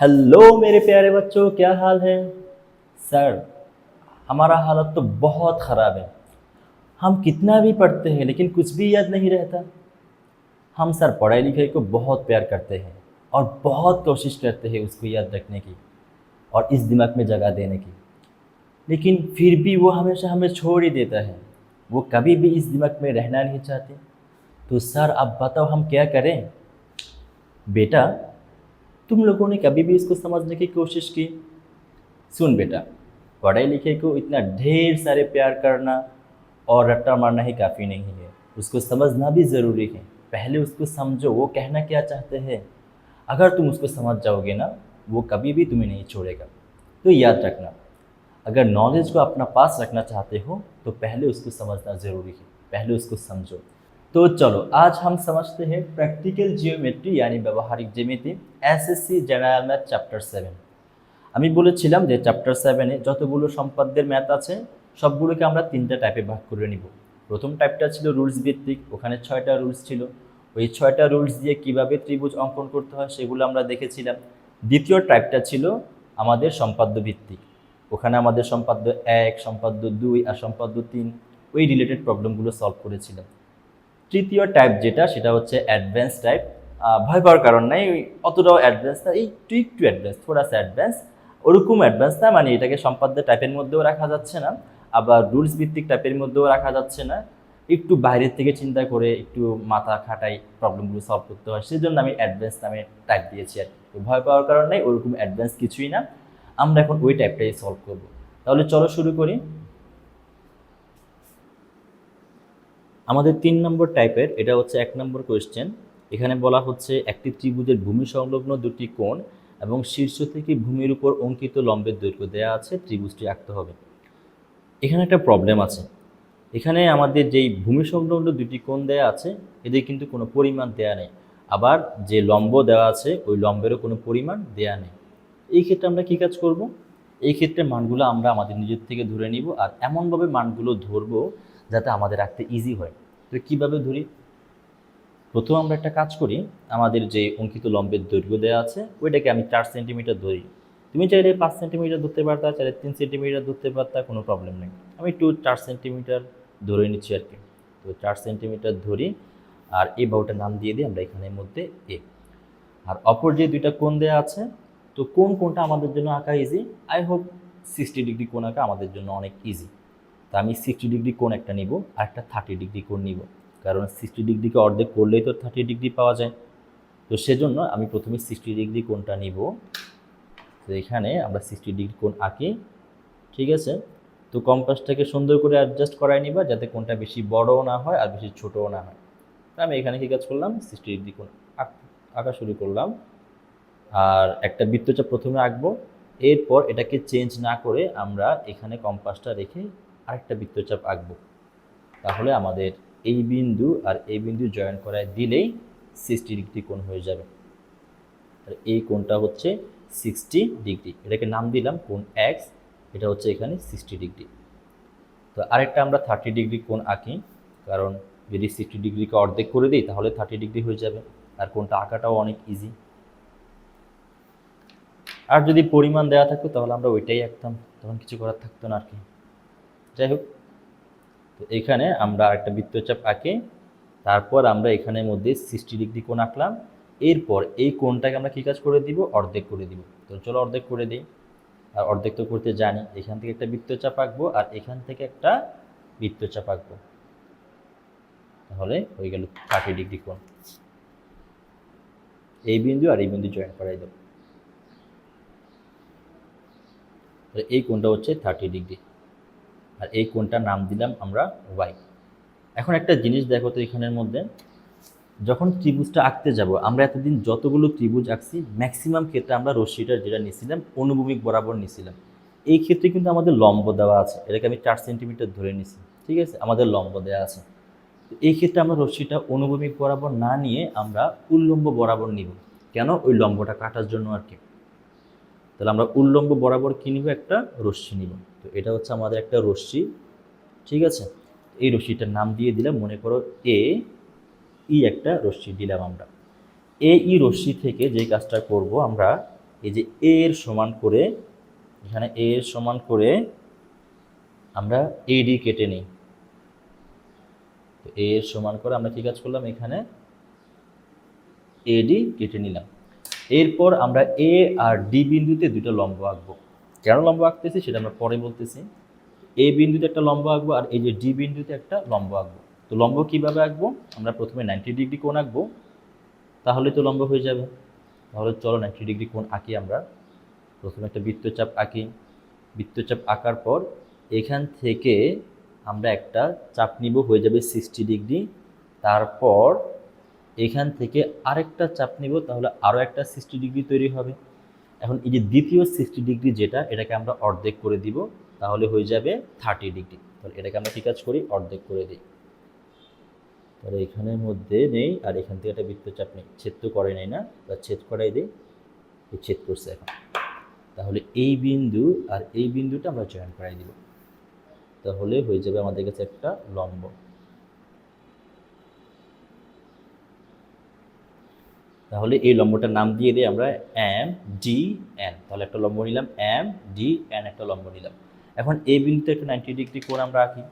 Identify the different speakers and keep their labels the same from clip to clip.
Speaker 1: Hello मेरे प्यारे बच्चों, क्या हाल है? सर हमारा हालत तो बहुत ख़राब है। हम कितना भी पढ़ते हैं, लेकिन कुछ भी याद नहीं रहता। हम सर पढ़ाई लिखाई को बहुत प्यार करते हैं और बहुत कोशिश करते हैं उसको याद रखने की और इस दिमाग में जगह देने की। लेकिन फिर भी वो हमेशा हमें छोड़ ही देता है। वो कभी भी इस दिमाग में रहना नहीं चाहते। तो सर, आप बताओ, हम क्या करें? बेटा तुम लोगों ने कभी भी इसको समझने की कोशिश की? सुन बेटा पढ़ाई लिखे को इतना ढेर सारे प्यार करना और रट्टा मारना ही काफ़ी नहीं है। उसको समझना भी ज़रूरी है। पहले उसको समझो, वो कहना क्या चाहते हैं। अगर तुम उसको समझ जाओगे ना, वो कभी भी तुम्हें नहीं छोड़ेगा। तो याद रखना, अगर नॉलेज को अपना पास रखना चाहते हो तो पहले उसको समझना ज़रूरी है। पहले उसको समझो। तो चलो आज हम समझते हैं प्रैक्टिकल जियोमेट्री यानी ব্যবহারিক জ্যামিতি SSC general math chapter seven আমি বলেছিলাম যে চ্যাপ্টার সেভেনে যতগুলো সম্পাদ্যের ম্যাথ আছে সবগুলোকে আমরা তিনটা টাইপে ভাগ করে নিব প্রথম টাইপটা ছিল রুলস ভিত্তিক ওখানে ছয়টা রুলস ছিল ওই ছয়টা রুলস দিয়ে কিভাবে ত্রিভুজ অঙ্কন করতে হয় সেগুলো আমরা দেখেছিলাম দ্বিতীয় টাইপটা ছিল আমাদের সম্পাদ্য ভিত্তিক ওখানে আমাদের সম্পাদ্য এক সম্পাদ্য দুই আর সম্পাদ্য তিন ওই রিলেটেড প্রবলেমগুলো সলভ করেছিলাম তৃতীয় টাইপ যেটা, সেটা হচ্ছে অ্যাডভান্স টাইপ ভয় পাওয়ার কারণ নাই অতটাও অ্যাডভান্স না একটু একটু অ্যাডভান্স থোড়া সা অ্যাডভান্স ওরকম অ্যাডভান্স না মানে এটাকে সম্পাদ্য টাইপের মধ্যেও রাখা যাচ্ছে না, আবার রুলস ভিত্তিক টাইপের মধ্যেও রাখা যাচ্ছে না। একটু বাইরের থেকে চিন্তা করে একটু মাথা খাটাই প্রবলেমগুলো সলভ করতে হয়, সেজন্য আমি অ্যাডভান্স নামে টাইপ দিয়েছি আর। তো ভয় পাওয়ার কারণ নেই, ওরকম অ্যাডভান্স কিছুই না। আমরা এখন ওই টাইপটাই সলভ করব। তাহলে চলো শুরু করি। আমাদের তিন নম্বর টাইপের এটা হচ্ছে এক নম্বর কোয়েশ্চেন এখানে বলা হচ্ছে একটি ত্রিভুজের ভূমি সংলগ্ন দুটি কোণ এবং শীর্ষ থেকে ভূমির উপর অঙ্কিত লম্বের দৈর্ঘ্য দেওয়া আছে, ত্রিভুজটি আঁকতে হবে। এখানে একটা প্রবলেম আছে। এখানে আমাদের যেই ভূমি সংলগ্ন দুটি কোণ দেওয়া আছে, এদের কিন্তু কোনো পরিমাণ দেয়া নেই। আবার যে লম্ব দেওয়া আছে, ওই লম্বেরও কোনো পরিমাণ দেয়া নেই। এই ক্ষেত্রে আমরা কী কাজ করব? এই ক্ষেত্রে মানগুলো আমরা আমাদের নিজের থেকে ধরে নিব আর এমনভাবে মানগুলো ধরবো যাতে আমাদের রাখতে ইজি হয়। তো কীভাবে ধরি? প্রথম আমরা একটা কাজ করি, আমাদের যে অঙ্কিত লম্বের দৈর্ঘ্য দেওয়া আছে, ওইটাকে আমি চার সেন্টিমিটার ধরি। তুমি চাইলে পাঁচ সেন্টিমিটার ধরতে পারতা, চাইলে তিন সেন্টিমিটার ধরতে পারতা, কোনো প্রবলেম নেই। আমি একটু চার সেন্টিমিটার ধরে নিচ্ছি আর কি তো চার সেন্টিমিটার ধরি, আর এই বাহুটার নাম দিয়ে দিই আমরা এখানের মধ্যে এ আর অপর যে দুইটা কোণ দেওয়া আছে, তো কোন কোনটা আমাদের জন্য আঁকা easy I hope sixty degree কোন আঁকা আমাদের জন্য অনেক ইজি তো আমি সিক্সটি ডিগ্রি কোণ একটা নিব, আর একটা থার্টি ডিগ্রি কোণ নিব। কারণ সিক্সটি ডিগ্রিকে অর্ধেক করলেই তো থার্টি ডিগ্রি পাওয়া যায়। তো সেজন্য আমি প্রথমে সিক্সটি ডিগ্রি কোণটা নিব। তো এখানে আমরা সিক্সটি ডিগ্রি কোণ আঁকি, ঠিক আছে? তো কম্পাসটাকে সুন্দর করে অ্যাডজাস্ট করাই নিবা, যাতে কোনটা বেশি বড়ও না হয় আর বেশি ছোটও না হয়। তো আমি এখানে কী কাজ করলাম? সিক্সটি ডিগ্রি আঁক- আঁকা শুরু করলাম। আর একটা বৃত্তচাপ প্রথমে আঁকবো। এরপর এটাকে চেঞ্জ না করে আমরা এখানে কম্পাসটা রেখে আরেকটা বৃত্তচাপ আঁকবো। তাহলে আমাদের এই বিন্দু আর এই বিন্দু জয়েন করায় দিলেই সিক্সটি ডিগ্রি কোণ হয়ে যাবে। আর এই কোণটা হচ্ছে সিক্সটি ডিগ্রি। এটাকে নাম দিলাম কোণ এক্স এটা হচ্ছে এখানে সিক্সটি ডিগ্রি। তো আরেকটা আমরা থার্টি ডিগ্রি কোণ আঁকি, কারণ যদি সিক্সটি ডিগ্রিকে অর্ধেক করে দিই, তাহলে থার্টি ডিগ্রি হয়ে যাবে। আর কোনটা আঁকাটাও অনেক ইজি আর যদি পরিমাণ দেওয়া থাকতো তাহলে আমরা ওইটাই আঁকতাম। তখন কিছু করার থাকতো না আর কি। যাই হোক তো এখানে আমরা একটা বৃত্তচাপ আঁকে, তারপর আমরা এখানের মধ্যে সিক্সটি ডিগ্রি কোণ আঁকলাম, এরপর এই কোণটাকে আমরা কী কাজ করে দিব? অর্ধেক করে দিব। তো চলো অর্ধেক করে দিই। আর অর্ধেক তো করতে জানি, এখান থেকে একটা বৃত্তচাপ আঁকবো আর এখান থেকে একটা বৃত্তচাপ আঁকবো। তাহলে হয়ে গেল থার্টি ডিগ্রি কোণ। এই বিন্দু আর এই বিন্দু জয়েন করাই দেবো। এই কোণটা হচ্ছে থার্টি ডিগ্রি আর এই কোণটার নাম দিলাম আমরা ওয়াই এখন একটা জিনিস দেখো তো এখানের মধ্যে, যখন ত্রিভুজটা আঁকতে যাব, আমরা এতদিন যতগুলো ত্রিভুজ আঁকছি ম্যাক্সিমাম ক্ষেত্রে আমরা রশ্মিটা যেটা নিয়েছিলাম, অনুভূমিক বরাবর নিয়েছিলাম। এই ক্ষেত্রে কিন্তু আমাদের লম্ব দেওয়া আছে, এটাকে আমি চার সেন্টিমিটার ধরে নিছি ঠিক আছে? আমাদের লম্ব দেওয়া আছে। এই ক্ষেত্রে আমরা রশ্মিটা অনুভূমিক বরাবর না নিয়ে আমরা উল্লম্ব বরাবর নিব। কেন? ওই লম্বটা কাটার জন্য আর কি। তাহলে আমরা উল্লম্ব বরাবর কী নিব? একটা রশ্মি নিব। তো এটা হচ্ছে আমাদের একটা রশ্মি, ঠিক আছে? এই রশ্মিটার নাম দিয়ে দিলাম, মনে করো এ ই একটা রশ্মি দিলাম আমরা। এ ই রশ্মি থেকে যে কাজটা করব আমরা, এই যে এ এর সমান করে, এখানে এ এর সমান করে আমরা এডি কেটে নিই। তো এ এর সমান করে আমরা কি কাজ করলাম? এখানে এডি কেটে নিলাম। এরপর আমরা এ আর ডি বিন্দুতে দুটো লম্ব আঁকবো। কেন লম্ব আঁকতেছি সেটা আমরা পরে বলতেছি। এ বিন্দুতে একটা লম্ব আঁকবো আর এই যে ডি বিন্দুতে একটা লম্ব আঁকবো। তো লম্ব কীভাবে আঁকবো? আমরা প্রথমে নাইনটি ডিগ্রি কোণ আঁকবো। তাহলে তো লম্ব হয়ে যাবে। তাহলে চলো নাইনটি ডিগ্রি কোণ আঁকি আমরা। প্রথমে একটা বৃত্তচাপ আঁকি। বৃত্তচাপ আঁকার পর এখান থেকে আমরা একটা চাপ নিব, হয়ে যাবে সিক্সটি ডিগ্রি তারপর এখান থেকে আরেকটা চাপ নিব, তাহলে আরও একটা সিক্সটি ডিগ্রি তৈরি হবে। এখন এই যে দ্বিতীয় সিক্সটি ডিগ্রি যেটা, এটাকে আমরা অর্ধেক করে দিব, তাহলে হয়ে যাবে থার্টি ডিগ্রি তাহলে এটাকে আমরা কী কাজ করি? অর্ধেক করে দিই। তাহলে এখানের মধ্যে নেই, আর এখান থেকে একটা বৃত্তচাপ নেই। ছেদ তো করে নেই না বা ছেদ করাই দিই ছেদ করছে এখন। তাহলে এই বিন্দু আর এই বিন্দুটা আমরা জয়েন করাই দিব। তাহলে হয়ে যাবে আমাদের কাছে একটা লম্ব। তাহলে এই লম্বটার নাম দিয়ে দিই আমরা এম ডি এন তাহলে একটা লম্ব নিলাম এম ডি এন একটা লম্ব নিলাম। এখন এ বিন্দুতে একটা নাইনটি ডিগ্রি কোণ আমরা আঁকি।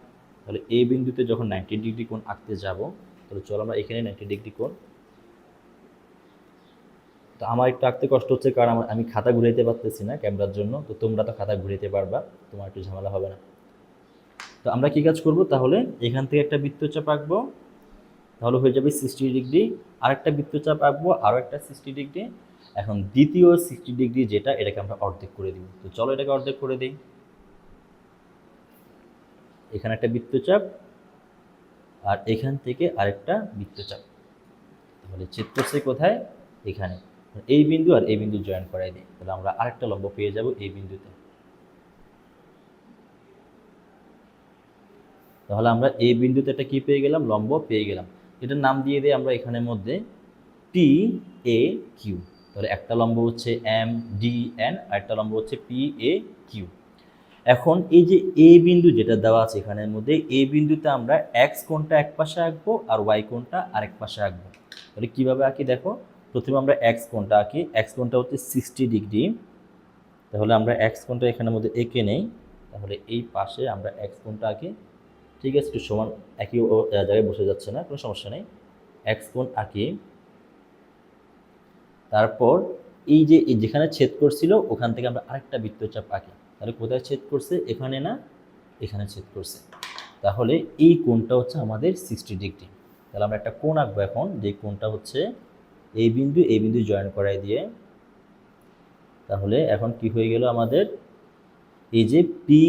Speaker 1: তাহলে এ বিন্দুতে যখন নাইনটি ডিগ্রি কোণ আঁকতে যাব, তাহলে চলো আমরা এখানে নাইনটি ডিগ্রি কোণ। তো আমার একটু আঁকতে কষ্ট হচ্ছে কারণ আমার আমি খাতা ঘুরাইতে পারতেছি না ক্যামেরার জন্য। তো তোমরা তো খাতা ঘুরাইতে পারবা, তোমার একটু ঝামেলা হবে না। তো আমরা কী কাজ করব? তাহলে এখান থেকে একটা বৃত্তচাপ আঁকবো। তাহলে হয়ে যাবে সিক্সটি ডিগ্রি আরেকটা বৃত্তচাপ আঁকবো আরও একটা সিক্সটি ডিগ্রি এখন দ্বিতীয় সিক্সটি ডিগ্রি যেটা, এটাকে আমরা অর্ধেক করে দিব। তো চলো এটাকে অর্ধেক করে দিই। এখানে একটা বৃত্তচাপ আর এখান থেকে আরেকটা বৃত্তচাপ। তাহলে করছে কোথায়? এখানে। এই বিন্দু আর এই বিন্দু জয়েন করাই দিই। তাহলে আমরা আরেকটা লম্ব পেয়ে যাব এই বিন্দুতে। তাহলে আমরা এই বিন্দুতে একটা কি পেয়ে গেলাম? লম্ব পেয়ে গেলাম। এটার নাম দিয়ে দিই আমরা এখানের মধ্যে টি এ কিউ তাহলে একটা লম্ব হচ্ছে এম ডি এন একটা লম্ব হচ্ছে পি এ কিউ এখন এই যে এ বিন্দু যেটা দেওয়া আছে এখানের মধ্যে এ বিন্দুতে আমরা এক্স কোণটা এক পাশে আঁকবো আর ওয়াই কোণটা আরেক পাশে আঁকবো। তাহলে কীভাবে আঁকি দেখো? প্রথমে আমরা এক্স কোণটা আঁকি এক্স কোণটা হচ্ছে সিক্সটি ডিগ্রি তাহলে আমরা এক্স কোণটা এখানের মধ্যে এঁকে নেই, তাহলে এই পাশে আমরা এক্স কোণটা আঁকি ঠিক আছে, একটু সমান একই জায়গায় বসে যাচ্ছে না, কোনো সমস্যা নেই। এক্স কোণ আঁকি। তারপর এই যে যেখানে ছেদ করছিল, ওখান থেকে আমরা আরেকটা বৃত্তচাপ আঁকি। তাহলে কোথায় ছেদ করছে? এখানে না, এখানে ছেদ করছে। তাহলে এই কোণটা হচ্ছে আমাদের সিক্সটি ডিগ্রি তাহলে আমরা একটা কোণ আঁকবো এখন, যে কোণটা হচ্ছে এই বিন্দু এই বিন্দু জয়েন করাই দিয়ে। তাহলে এখন কি হয়ে গেল আমাদের? এই যে পি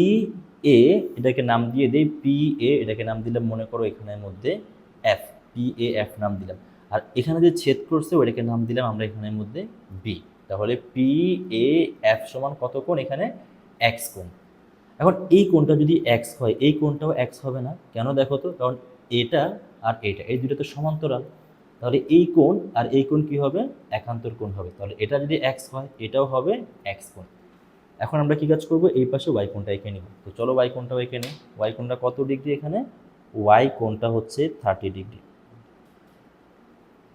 Speaker 1: এ এটাকে নাম দিয়ে দেই পি এ এটাকে নাম দিলাম, মনে করো এখানের মধ্যে এফ পি এ এফ নাম দিলাম। আর এখানে যে ছেদ করছে ওটাকে নাম দিলাম আমরা এখানের মধ্যে বি তাহলে পি এ এফ সমান কত কোণ? এখানে এক্স কোণ। এখন এই কোণটা যদি এক্স হয়, এই কোণটাও এক্স হবে না। কেন দেখো তো? কারণ এটা আর এটা, এই দুটো তো সমান্তরাল। তাহলে এই কোণ আর এই কোণ কি হবে? একান্তর কোণ হবে। তাহলে এটা যদি এক্স হয়, এটাও হবে এক্স কোণ। এখন আমরা কি কাজ করব? এই পাশে ওয়াই কোণটা এঁকে নিব। তো চলো ওয়াই কোণটাও এঁকে নিই। ওয়াই কোণটা কত ডিগ্রি এখানে? ওয়াই কোণটা হচ্ছে থার্টি ডিগ্রি।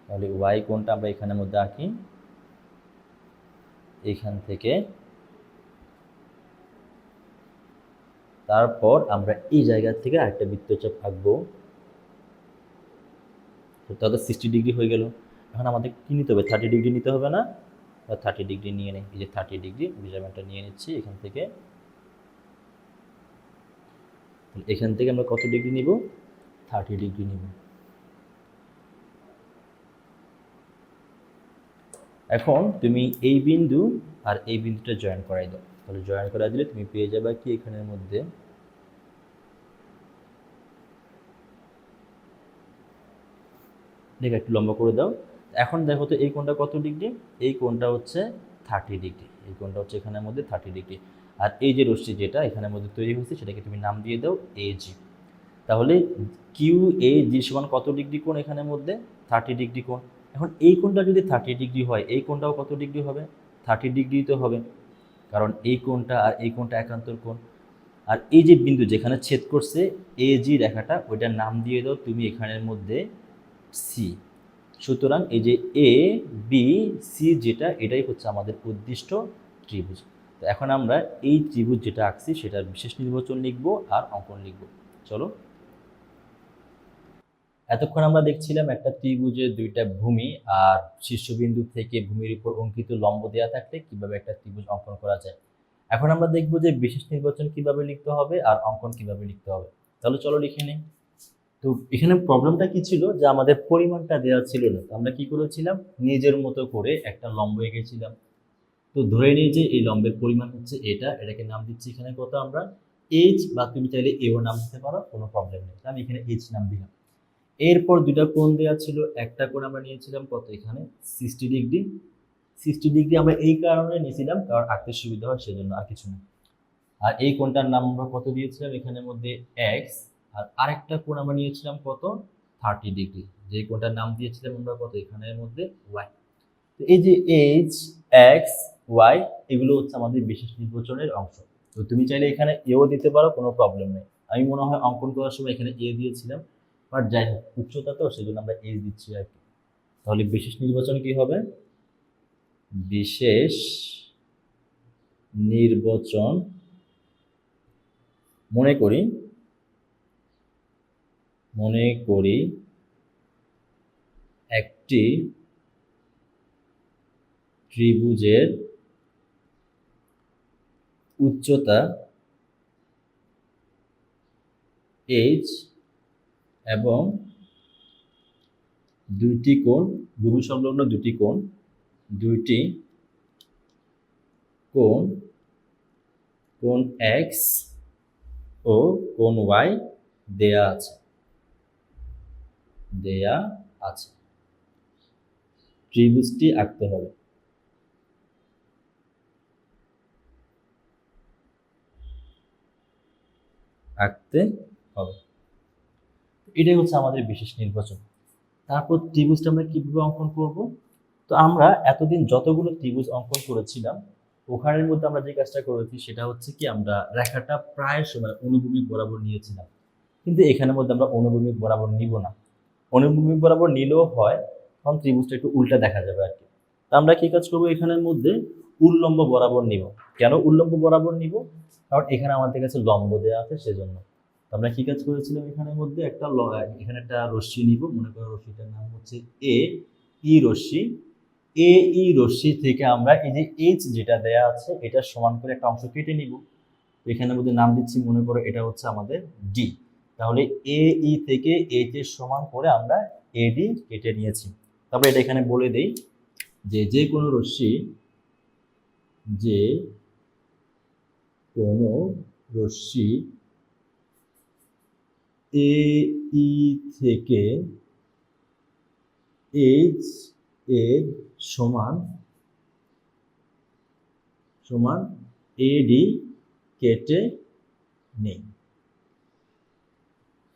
Speaker 1: তাহলে ওয়াই কোণটা আমরা এখানের মধ্যে আঁকি। এখান থেকে তারপর আমরা এই জায়গা থেকে আরেকটা বৃত্তচাপ আঁকবো। তো তাদের সিক্সটি ডিগ্রি হয়ে গেল। এখন আমাদের কী নিতে হবে? থার্টি ডিগ্রি নিতে হবে না? থার্টি ডিগ্রি নিয়ে নেই। এই যে থার্টি ডিগ্রি মেজারমেন্টটা নিয়ে নিচ্ছি এখান থেকে। এখান থেকে আমরা কত ডিগ্রি নিব? থার্টি ডিগ্রি নিব। এখন তুমি এই বিন্দু আর এই বিন্দুটা জয়েন করাই দাও। তাহলে জয়েন করা দিলে তুমি পেয়ে যাবে কি এখানের মধ্যে? দেখে একটু লম্বা করে দাও। এখন দেখো তো এই কোণটা কত ডিগ্রি? এই কোণটা হচ্ছে থার্টি ডিগ্রি। এই কোণটা হচ্ছে এখানের মধ্যে থার্টি ডিগ্রি। আর এই যে রশ্মি যেটা এখানের মধ্যে তৈরি হয়েছে, সেটাকে তুমি নাম দিয়ে দাও এ জি তাহলে কিউ এ জি সমান কত ডিগ্রি কোণ এখানের মধ্যে? থার্টি ডিগ্রি কোণ। এখন এই কোণটা যদি থার্টি ডিগ্রি হয়, এই কোণটাও কত ডিগ্রি হবে? থার্টি ডিগ্রি তো হবে। কারণ এই কোণটা আর এই কোণটা একান্তর কোণ। আর এই যে বিন্দু যেখানে ছেদ করছে এ জি রেখাটা, ওইটার নাম দিয়ে দাও তুমি এখানের মধ্যে সি সুতরাং এই যে এ বি সি যেটা, এটাই হচ্ছে আমাদের উদ্দিষ্ট ত্রিভুজ। তো এখন আমরা এই ত্রিভুজ যেটা আঁকছি, সেটার বিশেষ নির্বাচন লিখব আর অঙ্কন লিখব। চলো। এতক্ষণ আমরা দেখছিলাম একটা ত্রিভুজের দুইটা ভূমি আর শীর্ষবিন্দু থেকে ভূমির উপর অঙ্কিত লম্ব দেওয়া থাকলে কীভাবে একটা ত্রিভুজ অঙ্কন করা যায়। এখন আমরা দেখব যে বিশেষ নির্বাচন কীভাবে লিখতে হবে আর অঙ্কন কীভাবে লিখতে হবে। তাহলে চলো লিখে নিই। তো এখানে প্রবলেমটা কি ছিল? যে আমাদের পরিমাণটা দেওয়া ছিল না। আমরা কি করেছিলাম? নিজের মতো করে একটা লম্ব এঁকেছিলাম। তো ধরে নিই যে এই লম্বের পরিমাণ হচ্ছে এটা, এটাকে নাম দিচ্ছি এখানে কত আমরা? এইচ বা তুমি চাইলে এও নাম দিতে পারো, কোনো প্রবলেম নেই। আমি এখানে এইচ নাম দিলাম। এরপর দুটা কোণ দেওয়া ছিল। একটা কোণ আমরা নিয়েছিলাম কত এখানে? সিক্সটি ডিগ্রি সিক্সটি ডিগ্রি আমরা এই কারণে নিয়েছিলাম, কারণ আঁকতে সুবিধা হয়, সেজন্য আর কিছু না। আর এই কোণটার নাম আমরা কত দিয়েছিলাম? এখানের মধ্যে এক্স আর আরেকটা কোণ আমরা নিয়েছিলাম কত? থার্টি ডিগ্রি যে কোণটার নাম দিয়েছিলাম আমরা কত? এখানের মধ্যে ওয়াই তো এই যে এইচ এক্স ওয়াই এগুলো হচ্ছে আমাদের বিশেষ নির্বাচনের অংশ। তো তুমি চাইলে এখানে এও দিতে পারো, কোনো প্রবলেম নেই। আমি মনে হয় অঙ্কন করার সময় এখানে এ দিয়েছিলাম। বাট যাই হোক, উচ্চতা তো, সেজন্য আমরা এ দিচ্ছি আর কি। তাহলে বিশেষ নির্বাচন কি হবে? বিশেষ নির্বাচন মনে করি মনে করি একটি ত্রিভুজের উচ্চতা এইচ এবং দুইটি কোণ, ভূমি সংলগ্ন দুটি কোণ, দুইটি কোণ কোণ এক্স ও কোণ ওয়াই দেয়া আছে। দেয়া আছে। ত্রিভুজটি আঁকতে হবে। আঁকতে হবে। এটাই হচ্ছে আমাদের বিশেষ নির্বাচন। তারপর ত্রিভুজটা আমরা কীভাবে অঙ্কন করব? তো আমরা এতদিন যতগুলো ত্রিভুজ অঙ্কন করেছিলাম, ওখানের মধ্যে আমরা যে কাজটা করেছি সেটা হচ্ছে কি, আমরা রেখাটা প্রায় সময় অনুভূমিক বরাবর নিয়েছিলাম। কিন্তু এখানের মধ্যে আমরা অনুভূমিক বরাবর নিব না। অনুভূমিক বরাবর নিলেও হয়, তখন ত্রিভুজটা একটু উল্টা দেখা যাবে আর কি। তা আমরা কি কাজ করব? এখানের মধ্যে উল্লম্ব বরাবর নিব। কেন উল্লম্ব বরাবর নিব? কারণ এখানে আমাদের কাছে লম্ব দেওয়া আছে, সেজন্য। আমরা কি কাজ করেছিলাম এখানের মধ্যে? একটা এখানে একটা রশ্মি নিব, মনে করো রশ্মিটার নাম হচ্ছে এ, ই রশ্মি। এ, ই রশ্মি থেকে আমরা এই যে এইচ যেটা দেয়া আছে, এটা সমান করে একটা অংশ কেটে নিব। এখানের মধ্যে নাম দিচ্ছি, মনে করো এটা হচ্ছে আমাদের ডি তাহলে এ, ই থেকে এইচ এর সমান করে আমরা এডি কেটে নিয়েছি। তারপরে এটা এখানে বলে দেই যে যে কোনো রশ্মি যে কোনো রশ্মি এ, ই থেকে এইচ এর সমান সমান এডি কেটে নেই।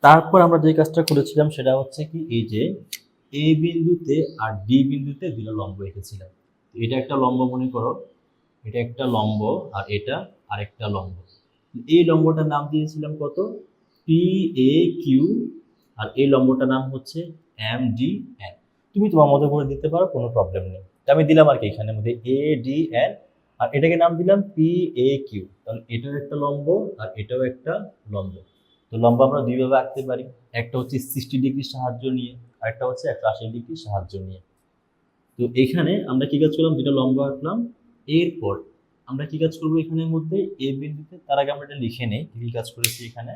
Speaker 1: তারপর আমরা যে কাজটা করেছিলাম সেটা হচ্ছে কি, এই যে এ বিন্দুতে আর ডি বিন্দুতে দুটো লম্ব এঁকেছিলাম এটা একটা লম্ব মনে করো, এটা একটা লম্ব আর এটা আরেকটা লম্ব। এই লম্বটার নাম দিয়েছিলাম কত? পি এ কিউ আর এই লম্বটার নাম হচ্ছে এম ডি এন তুমি তোমার মতো করে দিতে পারো, কোনো প্রবলেম নেই। আমি দিলাম আর কি এখানের মধ্যে এ ডি এন আর এটাকে নাম দিলাম পি এ কিউ তাহলে এটাও একটা লম্ব আর এটাও একটা লম্ব। তো লম্বা আমরা দুইভাবে আঁকতে পারি। একটা হচ্ছে সিক্সটি ডিগ্রি সাহায্য নিয়ে আর একটা হচ্ছে একশো আশি ডিগ্রি সাহায্য নিয়ে। তো এখানে আমরা কি কাজ করলাম? দুটো লম্বা আঁকলাম। এরপর আমরা কি কাজ করব এখানের মধ্যে? এ বিন্দুতে, তার আগে আমরা এটা লিখে নেই, কি কাজ করেছি এখানে?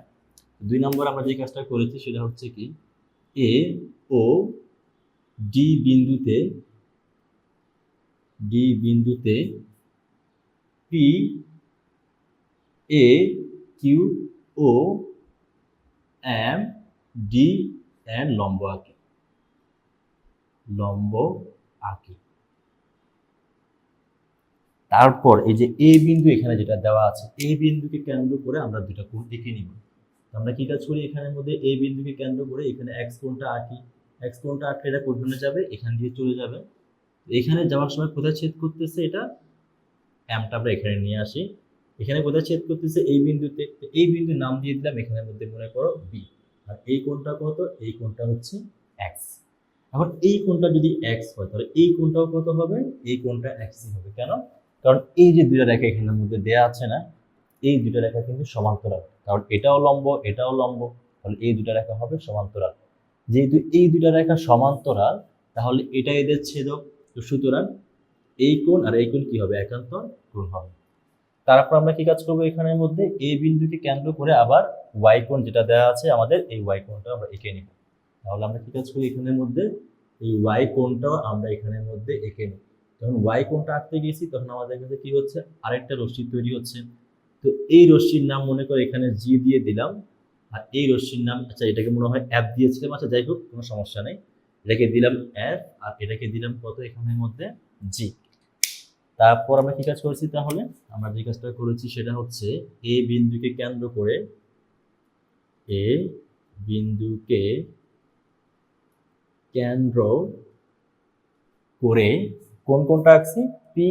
Speaker 1: দুই নম্বর আমরা যে কাজটা করেছি সেটা হচ্ছে কি? এ ও ডি বিন্দুতে ডি বিন্দুতে P A Q O M D N লম্ব আঁকি। লম্ব আঁকি। তারপর এই যে এ বিন্দু এখানে যেটা দেওয়া আছে এ বিন্দুকে কেন্দ্র করে আমরা দুটা কোণ এঁকে নিব। আমরা কি কাজ করি? এখানের মধ্যে এ বিন্দুকে কেন্দ্র করে এখানে এক্স কোণটা আঁকি। এক্স কোণটা আঁকলে এটা কোণে যাবে? এখান দিয়ে চলে যাবে। এখানে যাওয়ার সময় কোথায় ছেদ করতেছে এটা? এমটা আমরা এখানে নিয়ে আসি। এখানে কোথায় ছেদ করতেছে এই বিন্দুতে এই বিন্দুর নাম দিয়ে দিলাম এখানের মধ্যে মনে করো বি আর এই কোণটা কত? এই কোণটা হচ্ছে এক্স এখন এই কোণটা যদি এক্স হয়, তাহলে এই কোণটাও কত হবে? এই কোণটা এক্সই হবে। কেন? কারণ এই যে দুইটা রেখা এখানের মধ্যে দেয়া আছে না, এই দুইটা রেখা কিন্তু সমান্তরাল। কারণ এটাও লম্ব এটাও লম্ব, তাহলে এই দুইটা রেখা হবে সমান্তরাল। যেহেতু এই দুইটা রেখা সমান্তরাল, তাহলে এটা এদের ছেদক। তো সুতরাং এই কোণ আর এই কোণ কি হবে? একান্তর কোণ হবে। তারপর আমরা কি কাজ করব এখানের মধ্যে? এ বিন্দুকে কেন্দ্র করে আবার ওয়াই কোণ যেটা দেওয়া আছে আমাদের এই ওয়াই কোণটা আমরা এঁকে নিব। তাহলে আমরা কি কাজ করি এখানের মধ্যে? এই ওয়াই কোণটাও আমরা এখানের মধ্যে এঁকে নিই যখন ওয়াই কোণটা আঁকতে গেছি, তখন আমাদের কাছে কি হচ্ছে? আরেকটা রশ্মি তৈরি হচ্ছে। তো এই রশ্মির নাম মনে করে এখানে জি দিয়ে দিলাম। আর এই রশ্মির নাম আচ্ছা এটাকে মনে হয় অ্যাপ দিয়েছিলাম। আচ্ছা যাই হোক, কোনো সমস্যা নেই। এটাকে দিলাম অ্যাপ আর এটাকে দিলাম কত এখানের মধ্যে? জি তারপর আমরা কি কাজ করেছি তাহলে? আমরা যে কাজটা করেছি সেটা হচ্ছে এ বিন্দুকে কেন্দ্র করে এ বিন্দুকে কেন্দ্র করে কোন কোনটা আঁকছি? পি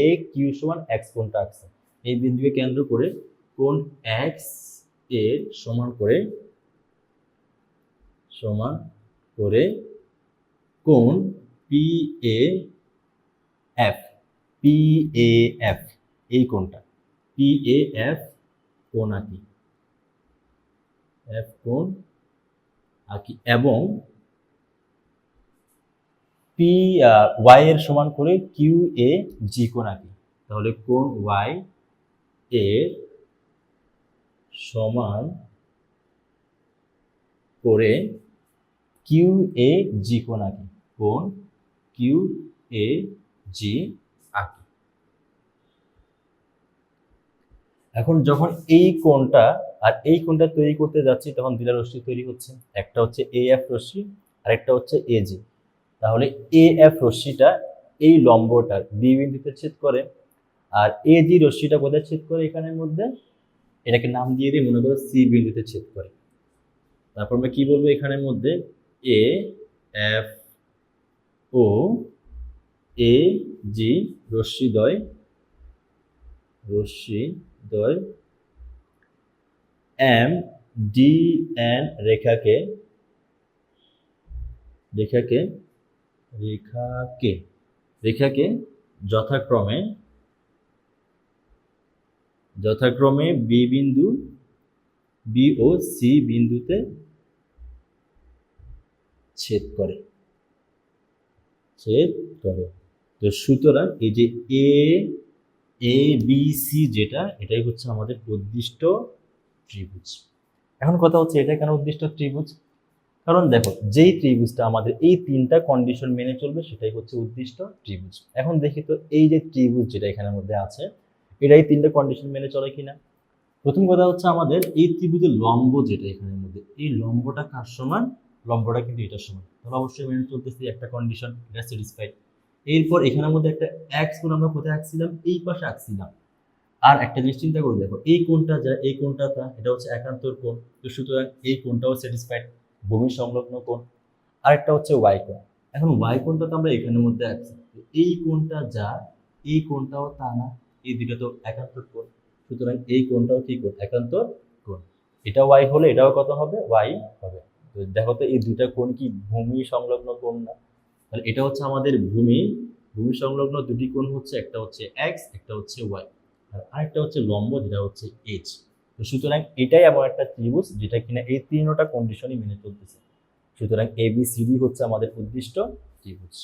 Speaker 1: এ কিউ সমান এক্স কোনটা আঁকছি? এই বিন্দুকে কেন্দ্র করে কোন এক্সের সমান করে সমান করে কোন P A P A F এই কোনটা পি এ এফ কোন আঁকি। এফ কোন আঁকি এবং পি ওয়াই এর সমান করে কিউ এ জি কোন আঁকি। তাহলে কোন ওয়াই এর সমান করে কিউ এ জি কোন আঁকি। কোন কিউ এ জি আঁকি। এখন যখন এই কোণটা আর এই কোণটা তৈরি করতে যাচ্ছি, তখন দুটা রশ্মি তৈরি হচ্ছে। একটা হচ্ছে এ এফ রশ্মি আর একটা হচ্ছে এ জি তাহলে এ এফ রশ্মিটা এই লম্বটার বি বিন্দুতে ছেদ করে আর এ জি রশ্মিটা কোথায় ছেদ করে? এখানের মধ্যে। এটাকে নাম দিয়ে দিয়ে মনে করো সি বিন্দুতে ছেদ করে। তারপর আমরা কি বলব এখানের মধ্যে? A F O A G রশ্মিদ্বয় রশ্মিদ্বয় এম ডি এন রেখাকে রেখাকে রেখাকে রেখাকে যথাক্রমে যথাক্রমে বি বিন্দু বি ও সি বিন্দুতে ছেদ করে। ছেদ করে। তো সুতরাং এই যে এ এ বি সি যেটা, এটাই হচ্ছে আমাদের উদ্দিষ্ট ত্রিভুজ। এখন কথা হচ্ছে এটা কেন উদ্দিষ্ট ত্রিভুজ? কারণ দেখো, যেই ত্রিভুজটা আমাদের এই তিনটা কন্ডিশন মেনে চলবে, সেটাই হচ্ছে উদ্দিষ্ট ত্রিভুজ। এখন দেখি তো এই যে ত্রিভুজ যেটা এখানের মধ্যে আছে, এটাই তিনটা কন্ডিশন মেনে চলে কিনা? প্রথম কথা হচ্ছে আমাদের এই ত্রিভুজের লম্ব যেটা এখানের মধ্যে, এই লম্বটা কার সমান? লম্বটা কিন্তু এটার সমান। তাহলে অবশ্যই মেনে চলতেছি একটা কন্ডিশন এটা স্যাটিসফাইড এরপর এখানের মধ্যে একটা এক্স কোণ আমরা কোথায় আঁকছিলাম? এই পাশে আঁকছিলাম। আর একটা জিনিস চিন্তা করে দেখো, এই কোণটা যা, এই কোণটা তা, এটা হচ্ছে একান্তর কোণ। তো সুতরাং এই কোণটাও স্যাটিসফাইড ভূমি সংলগ্ন কোণ। আরেকটা হচ্ছে ওয়াই কোণ। এখন ওয়াই কোণটা তো আমরা এখানের মধ্যে আঁকছি। এই কোণটা যা, এই কোণটাও তা না, এই দুটো তো একান্তর কোণ। সুতরাং এই কোণটাও কি কোণ? একান্তর কোণ। এটা ওয়াই হলে এটাও কত হবে? ওয়াই হবে। তো দেখো তো এই দুটা কোণ কি ভূমি সংলগ্ন কোণ না? তাহলে এটা হচ্ছে আমাদের ভূমি। ভূমি সংলগ্ন দুটি কোণ হচ্ছে, একটা হচ্ছে এক্স একটা হচ্ছে ওয়াই আর আরেকটা হচ্ছে লম্ব, যেটা হচ্ছে এইচ তো সুতরাং এটাই এমন একটা ত্রিভুজ, যেটা কিনা এই তিনটা কন্ডিশনই মেনে চলতেছে। সুতরাং এবিসিডি হচ্ছে আমাদের উদ্দিষ্ট ত্রিভুজ।